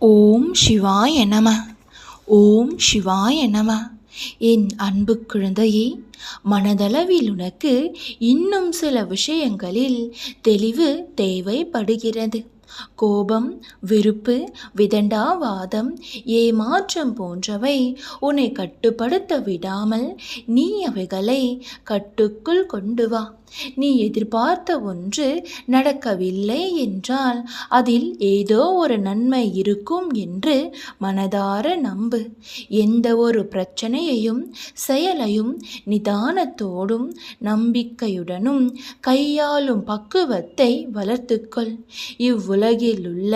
ஓம் சிவாய நம. ஓம் சிவாய நம. என் அன்பு குழந்தையே மனதளவில் உனக்கு இன்னும் சில விஷயங்களில் தெளிவு தேவைப்படுகிறது. கோபம் வெறுப்பு விதண்டாவாதம் ஏமாற்றம் போன்றவை உன்னை கட்டுப்படுத்த விடாமல் நீ அவைகளை கட்டுக்குள் கொண்டு வா. நீ எதிர்பார்த்த ஒன்று நடக்கவில்லை என்றால் அதில் ஏதோ ஒரு நன்மை இருக்கும் என்று மனதார நம்பு. எந்த ஒரு பிரச்சனையையும் செயலையும் நிதானத்தோடும் நம்பிக்கையுடனும் கையாளும் பக்குவத்தை வளர்த்துக்கொள். இவ்வுலகில் உள்ள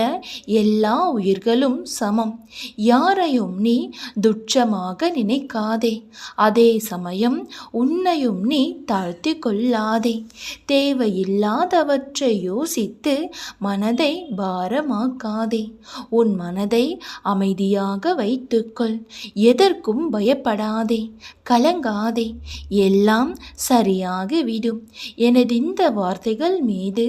எல்லா உயிர்களும் சமம். யாரையும் நீ துச்சமாக நினைக்காதே. அதே சமயம் உன்னையும் நீ தாழ்த்தி கொள்ளாதே. தேவையில்லாதவற்றை யோசித்து மனதை பாரமாக்காதே. உன் மனதை அமைதியாக வைத்துக்கொள். எதற்கும் பயப்படாதே. கலங்காதே. எல்லாம் சரியாகிவிடும். எனது இந்த வார்த்தைகள் மீது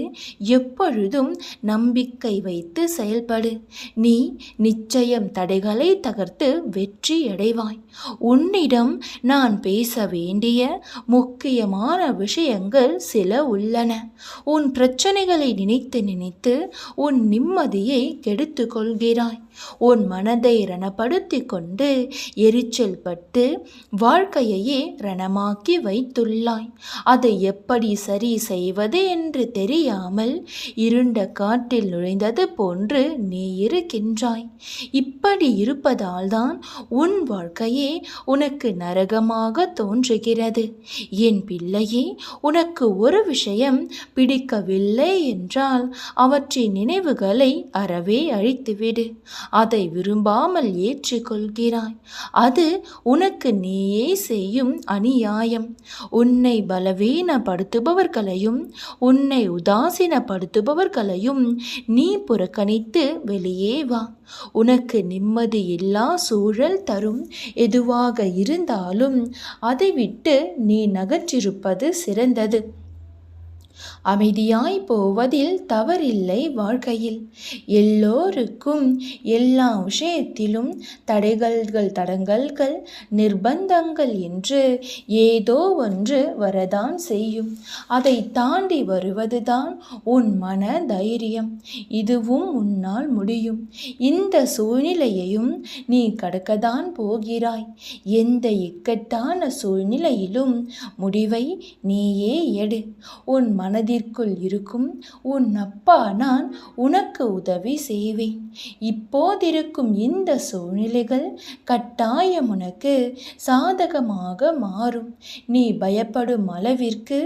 எப்பொழுதும் நம்பிக்கை வைத்து செயல்படு. நீ நிச்சயம் தடைகளை தகர்த்து வெற்றி அடைவாய் உன்னிடம் நான் பேச வேண்டிய முக்கியமான விஷயங்கள் சில உள்ளன. உன் பிரச்சனைகளை நினைத்து நினைத்து உன் நிம்மதியை கெடுத்து கொள்கிறாய் உன் மனதை ரணப்படுத்தி கொண்டு எரிச்சல் பட்டு வாழ்க்கையையே ரணமாக்கி வைத்துள்ளாய். அதை எப்படி சரி செய்வது என்று தெரியாமல் இருண்ட காட்டில் நுழைந்தது போன்று நீ இருக்கின்றாய். இப்படி இருப்பதால்தான் உன் வாழ்க்கையே உனக்கு நரகமாக தோன்றுகிறது. என் பிள்ளையே உனக்கு ஒரு விஷயம் பிடிக்கவில்லை என்றால் அவற்றின் நினைவுகளை அறவே அழித்துவிடு. அதை விரும்பாமல் ஏற்றுக்கொள்கிறாய். அது உனக்கு நீயே செய்யும் அநியாயம். உன்னை பலவீனப்படுத்துபவர்களையும் உன்னை உதாசீனப்படுத்துபவர்களையும் நீ புறக்கணித்து வெளியே வா. உனக்கு நிம்மதி இல்லா சூழல் தரும். எதுவாக இருந்தாலும் அதை விட்டு நீ நகற்றிருப்பது சிறந்தது. அமைதியாய் போவதில் தவறில்லை வாழ்க்கையில். எல்லோருக்கும் எல்லா விஷயத்திலும் தடைகள்கள் தடங்கல்கள் நிர்பந்தங்கள் என்று ஏதோ ஒன்று வரதான் செய்யும். அதை தாண்டி வருவதுதான் உன் மன தைரியம் இதுவும் உன்னால் முடியும். இந்த சூழ்நிலையையும் நீ கடக்கத்தான் போகிறாய். எந்த இக்கட்டான சூழ்நிலையிலும் முடிவை நீயே எடு. உன் மனதிற்குள் இருக்கும் உன் அப்பா நான் உனக்கு உதவி செய்வேன். இப்போதிருக்கும் இந்த சூழ்நிலைகள் கட்டாயம் உனக்கு சாதகமாக மாறும். நீ பயப்படும் அளவிற்கு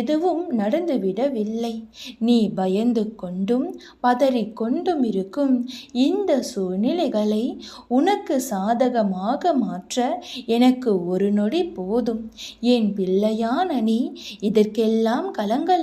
எதுவும் நடந்துவிடவில்லை. நீ பயந்து கொண்டும் பதறிக்கொண்டும் இருக்கும் இந்த சூழ்நிலைகளை உனக்கு சாதகமாக மாற்ற எனக்கு ஒரு நொடி போதும். என் பிள்ளையான நீ இதற்கெல்லாம் கலங்கலாமா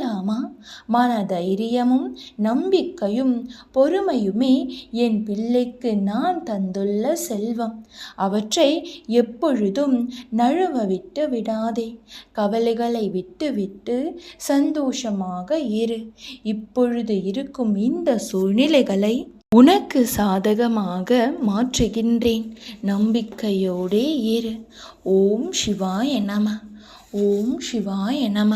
மன தைரியமும் நம்பிக்கையும் பொறுமையுமே என் பிள்ளைக்கு நான் தந்துள்ள செல்வம். அவற்றை எப்பொழுதும் நழுவ விட்டு விடாதே. கவலைகளை விட்டுவிட்டு சந்தோஷமாக இரு. இப்பொழுது இருக்கும் இந்த சூழ்நிலைகளை உனக்கு சாதகமாக மாற்றுகின்றேன். நம்பிக்கையோடே இரு. ஓம் சிவாய நம. ஓம் சிவாய நம.